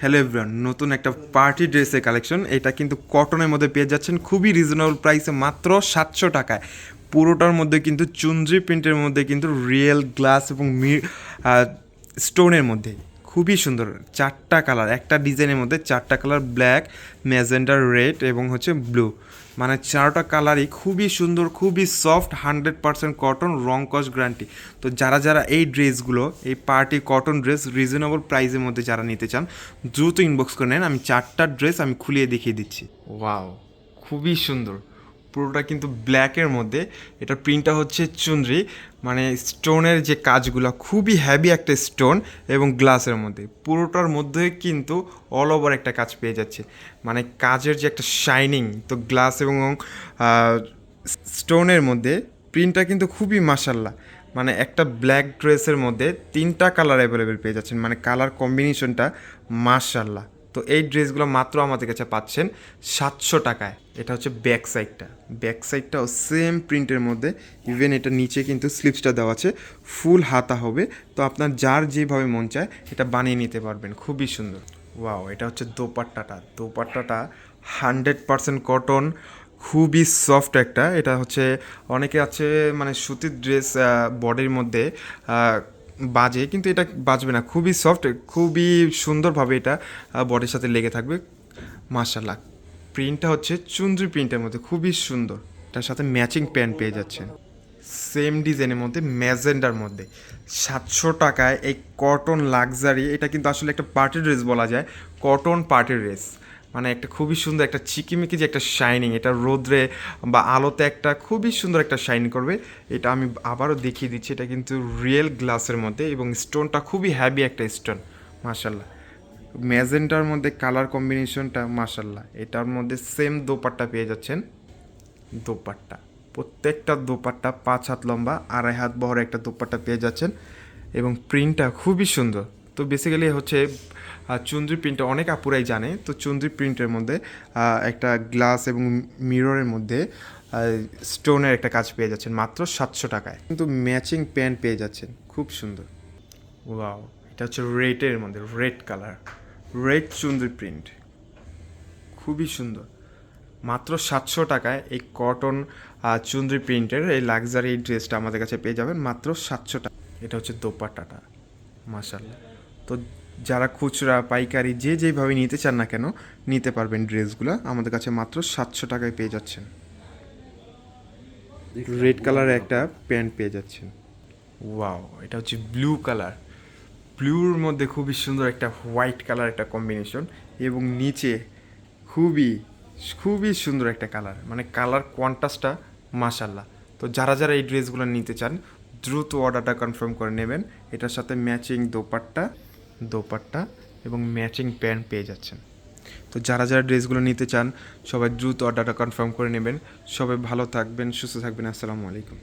Hello everyone নতুন একটা party ড্রেসের কালেকশন এটা কিন্তু কটনের মধ্যে পেয়ে যাচ্ছেন। খুবই রিজনেবল প্রাইসে মাত্র সাতশো টাকায়। পুরোটার মধ্যে কিন্তু চুন্দ্রি প্রিন্টের মধ্যে কিন্তু রিয়েল গ্লাস এবং মি স্টোনের মধ্যে। খুবই সুন্দর। চারটা কালার একটা ডিজাইনের মধ্যে চারটা কালার ব্ল্যাক ম্যাজেন্ডার রেড এবং হচ্ছে ব্লু মানে চারোটা কালারই খুবই সুন্দর, খুবই সফট হান্ড্রেড পার্সেন্ট কটন রং কস গ্যারান্টি তো যারা যারা এই ড্রেসগুলো এই পার্টি কটন ড্রেস রিজনেবল প্রাইসের মধ্যে যারা নিতে চান, দ্রুত ইনবক্স করে নেন। আমি চারটা ড্রেস আমি খুলিয়ে দেখিয়ে দিচ্ছি। ওয়াও খুবই সুন্দর। পুরোটা কিন্তু ব্ল্যাকের মধ্যে। এটা প্রিন্টটা হচ্ছে চুনরি। মানে স্টোনের যে কাজগুলো, খুবই হ্যাভি একটা স্টোন এবং গ্লাসের মধ্যে। পুরোটার মধ্যে কিন্তু অল ওভার একটা কাজ পেয়ে যাচ্ছে। মানে কাজের যে একটা শাইনিং তো গ্লাস এবং স্টোনের মধ্যে প্রিন্টটা কিন্তু খুবই মাসাল্লাহ মানে একটা ব্ল্যাক ড্রেসের মধ্যে তিনটা কালার অ্যাভেলেবেল পেয়ে যাচ্ছেন। মানে কালার কম্বিনেশনটা মাসাল্লাহ তো এই ড্রেসগুলো মাত্র আমাদের কাছে পাচ্ছেন সাতশো টাকায়। এটা হচ্ছে ব্যাক সাইডটা। ব্যাক সাইডটাও সেম প্রিন্টের মধ্যে। ইভেন এটা নিচে কিন্তু স্লিপসটা দেওয়া আছে। ফুল হাতা হবে। তো আপনার যার যেভাবে মন চায়, এটা বানিয়ে নিতে পারবেন। খুবই সুন্দর। ওয়াও, এটা হচ্ছে দোপাট্টাটা। দোপাট্টাটা হান্ড্রেড পারসেন্ট কটন। খুবই সফট একটা। এটা হচ্ছে, অনেকে আছে মানে সুতির ড্রেস বডির মধ্যে বাজে, কিন্তু এটা বাজবে না। খুবই সফট খুবই সুন্দরভাবে এটা বডির সাথে লেগে থাকবে। মার্শাল্লাহ প্রিন্টটা হচ্ছে চুন্দ্রি প্রিন্টের মধ্যে, খুবই সুন্দর। তার সাথে ম্যাচিং প্যান্ট পেয়ে যাচ্ছেন। সেম ডিজাইনের মধ্যে ম্যাজেন্ডার মধ্যে। সাতশো টাকায় এই কটন লাক্সারি এটা কিন্তু আসলে একটা পার্টি ড্রেস বলা যায়। কটন পার্টি ড্রেস মানে একটা খুবই সুন্দর একটা চিকিমিকি যে একটা শাইনিং এটা রোদ্রে বা আলোতে একটা খুবই সুন্দর একটা শাইন করবে। এটা আমি আবারও দেখিয়ে দিচ্ছি, এটা কিন্তু রিয়েল গ্লাসের মধ্যে এবং স্টোনটা খুবই হ্যাভি একটা স্টোন মার্শাল্লাহ ম্যাজেন্টার মধ্যে কালার কম্বিনেশনটা মার্শাল্লাহ এটার মধ্যে সেম দোপাট্টা পেয়ে যাচ্ছেন। দোপাট্টা, প্রত্যেকটা দোপাট্টা পাঁচ হাত লম্বা, আড়াই হাত বহর একটা দোপাট্টা পেয়ে যাচ্ছেন এবং প্রিন্টটা খুবই সুন্দর। তো বেসিক্যালি হচ্ছে চুন্দ্রি প্রিন্টটা অনেক আপুরাই জানে। তো চুন্দ্রি প্রিন্টের মধ্যে একটা গ্লাস এবং মিররের মধ্যে স্টোনের একটা কাজ পেয়ে যাচ্ছেন, মাত্র সাতশো টাকায়। কিন্তু ম্যাচিং প্যান্ট পেয়ে যাচ্ছেন, খুব সুন্দর। ওয়াও এটা হচ্ছে রেডের মধ্যে রেড কালার রেড চুন্দ্রি প্রিন্ট খুবই সুন্দর। মাত্র সাতশো টাকায় এই কটন চুন্দ্রি প্রিন্টের এই লাক্সারি ড্রেসটা আমাদের কাছে পেয়ে যাবেন, মাত্র সাতশো টাকা। এটা হচ্ছে দোপাট্টাটা মাসাল্লাহ তো যারা খুচরা, পাইকারি, যে যেভাবে নিতে চান না কেন, নিতে পারবেন ড্রেসগুলো। আমাদের কাছে মাত্র সাতশো টাকায় পেয়ে যাচ্ছেন। রেড কালারের একটা প্যান্ট পেয়ে যাচ্ছেন। ওয়াও, এটা হচ্ছে ব্লু কালার। ব্লুর মধ্যে খুবই সুন্দর একটা হোয়াইট কালার একটা কম্বিনেশন এবং নিচে খুবই খুবই সুন্দর একটা কালার। মানে কালার কোয়ান্টাসটা মাসাল্লাহ তো যারা যারা এই ড্রেসগুলো নিতে চান, দ্রুত অর্ডারটা কনফার্ম করে নেবেন। এটার সাথে ম্যাচিং দোপাট্টা। দোপাট্টা এবং ম্যাচিং প্যান্ট পেয়ে যাচ্ছেন। তো যারা যারা ড্রেসগুলো নিতে চান, সবাই দ্রুত অর্ডারটা কনফার্ম করে নেবেন। সবাই ভালো থাকবেন, সুস্থ থাকবেন। আসসালামু আলাইকুম।